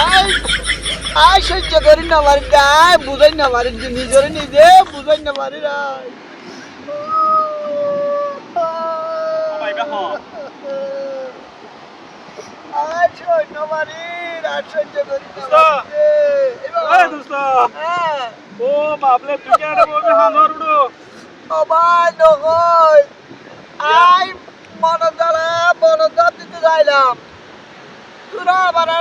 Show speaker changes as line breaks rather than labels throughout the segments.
আয় আয় সহ্য করি না পারি আয় বুঝাই না পারি নিজের নিজে বুঝাই না পারি আয়। হ্যাঁ।
ও বাবলে তুই কেন বলবি হানোর উড়ো?
ও ভাই নগর। আই মনদারা মনদার দিতে যাইলাম। তোরা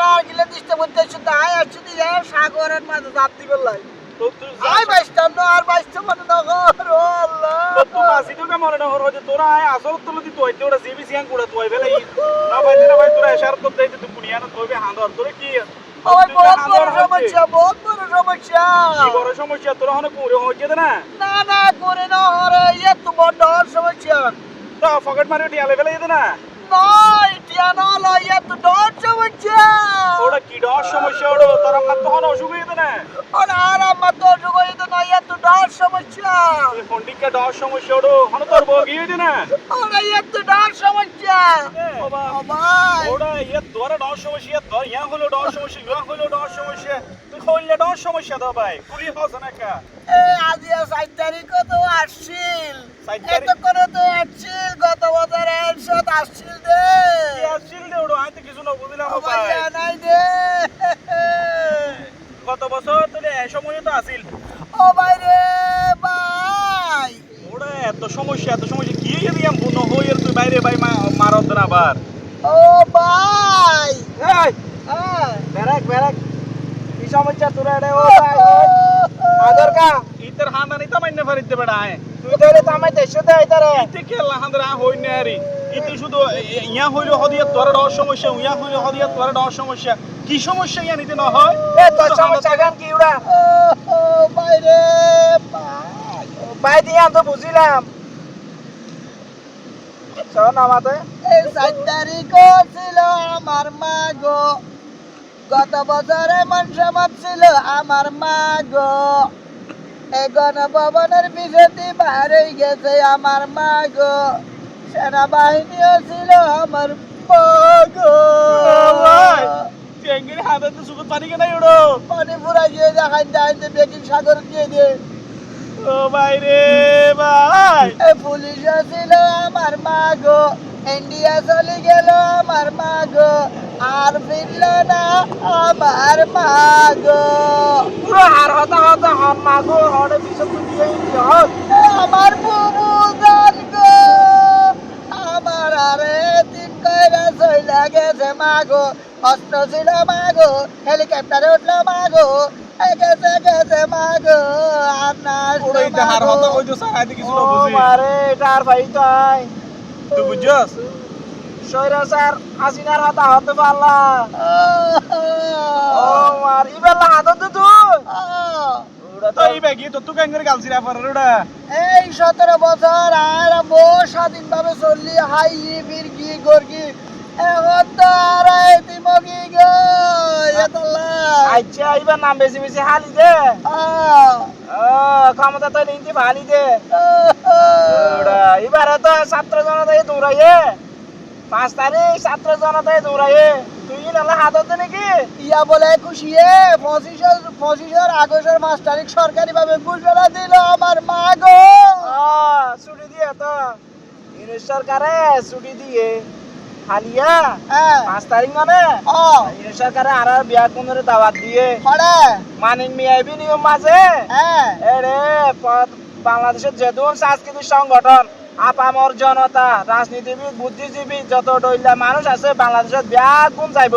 আর গিলে দিতে বলতে শুধু আয় আর শুধু যাই সাগরের মাঝে জাপ দিবে লাই।
তো
আই বাইস্তাম না আর বাইস্তাম মানে নগর ও আল্লাহ।
তুই মাসি তো মনে না হরো যে তোরা আয় আসল তো লদি তুই তোরা জিবি সিয়াং কুড়া তুই বেলে না ভাই না ভাই তোরা এশার করতে দিতে তুই কুনিয়া না তুই হানোর তোরা কি
ওই বহুত বড় সমস্যা বহুত বড় সমস্যা।
কি বড় সমস্যা তোরা হনে কুড়ে হচ্ছে না?
না না করে না হরে ইয়ে তো বড় সমস্যা।
তো ফকেট মারি যেতে না?
টিয়া না হলো ইয়ে তো ডর সমস্যা
সমস্যা ওটা তোর আমার তো হন অসুখ হইতে না।
আর আমার তো যোগাই তো নয় এত ডর সমস্যা।
তুই ফন্ডিকা ডর সমস্যা ওটা হন তোর বউ গিয়ে হইতে না?
ওরা এত ডর সমস্যা।
বাবা
ও ভাই।
ইয়ে তোর ডর সমস্যা ইয়ে তোর ইয়া হলো ডর সমস্যা ইয়া হলো ডর সমস্যা। তুই কইলে ডর সমস্যা দাও ভাই কুড়ি হস না কা।
এই আজি সাত তারিখ তো আসছিল।
সাত
এত করে তো আসছিল। গত আসছিল দে
কি আসছিল দে ওটা আইতে কিছু না বুঝলাম ভাই।
নাই দে
গত বছর তোলে এই সময় তো আসিল।
ও ভাই রে ভাই।
ওটা এত সমস্যা এত সমস্যা। কি যদি আমি বুনো হই আর তুই বাইরে ভাই মারত না আবার।
ও ভাই।
এই!
হ্যাঁ।
বেরাক বেরাক। কি সমস্যা তোর রে ও ভাই
আদর কা
ইতর হান্ডা নিতা মাইনে ফারিতে বেড়া আয়
তুই তাহলে তামাই দেশ দে আইতারে
ইতে কে লাহান্দরা হই না আরি। ইতে শুধু ইয়া হইল হদিয়া তোর ডর সমস্যা ইয়া হইল হদিয়া তোর ডর সমস্যা। কি সমস্যা ইয়া নিতে না হয়?
এ তোর সমস্যা গান কি উড়া বাইরে ভাই
দিয়ে আমি তো বুঝিলাম। শোন আমাদের
এই সাত তারিখ ছিল আমার মা গো গত বছরে মনসামত ছিল আমার মা গো এই গণভবনের পিছনে বাইরে গেছে আমার মা গো সেনাবাহিনীও ছিল আমার মা গো
হাতে তো সুগত পানি কেন উড়ো
পানি পুরা গিয়ে দেখান যাইতে বেকিং সাগর দিয়ে দিয়ে
ও ভাই রে ভাই।
পুলিশ ছিল আমার মা গো ইন্ডিয়া চলে গেল আমার মা গো আর ফিরল না আমার মা গো
পুরো হার হতা হতা মাগো হনে পিছন
হার
গো।
হতা কই তো সারা দিকে কিছু না
ও
বুঝি
মারে এটা আর ভাই তো
তুই বুঝছস?
সৈরা স্যার হাসিনার হতা হতে পারলা। ও
আহ,
মার ইবেলা হাতত তো তুই।
আহ।
ওটা
তো এই ব্যাগি তো তুই কেঙ্গরে গালছি রা পারে ওটা
এই সতেরো বছর আর বো স্বাধীন ভাবে চললি হাই গর্গি
আচ্ছা এবার নাম বেশি বেশি হালি দে। ক্ষমতা তো নিতে ভালি দে। ওরা এবারে তো ছাত্র জনতাই দৌড়াইয়ে। পাঁচ তারিখ ছাত্র জনতাই দৌড়াইয়ে। তুই নাহলে হাতত নাকি?
ইয়া বলে খুশিয়ে পঁচিশের পঁচিশের আগস্টের পাঁচ তারিখ সরকারি ভাবে ঘোষণা দিল আমার মা গো।
ছুটি দিয়ে তো। সরকারে ছুটি দিয়ে। হালিয়া?
হ্যাঁ
পাঁচ তারিখ মানে? সরকারে আর আর বিয়া কোনের দাওয়াত দিয়ে।
হরে
মানিক নিয়ম মাঝে?
হ্যাঁ
এরে বাংলাদেশের যেদুন সাংস্কৃতিক সংগঠন আপামর জনতা রাজনীতিবিদ বুদ্ধিজীবী যত ডইলা মানুষ আছে বাংলাদেশত বিয়া গুণ যাইব।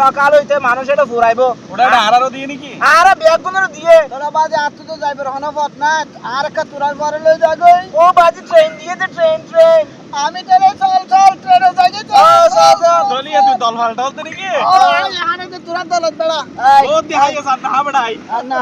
সকাল হইতে মানুষ এটা ফুরাইব
ওটা হারারও দিয়ে নাকি?
আর বিয়া গুণের দিয়ে।
তোরা বাজে আত্ম তো যাইবে রহনা পথ না আর একটা তোরার পরে লই যাগই।
ও বাজি ট্রেন দিয়ে দে ট্রেন ট্রেন
আমি ট্রেনে চল চল ট্রেনে যাই। তো।
দলি তুই দল তো নাকি
ও এখানে তো তোরা দলত বেড়া
ও সাথে হাবড়াই
আর না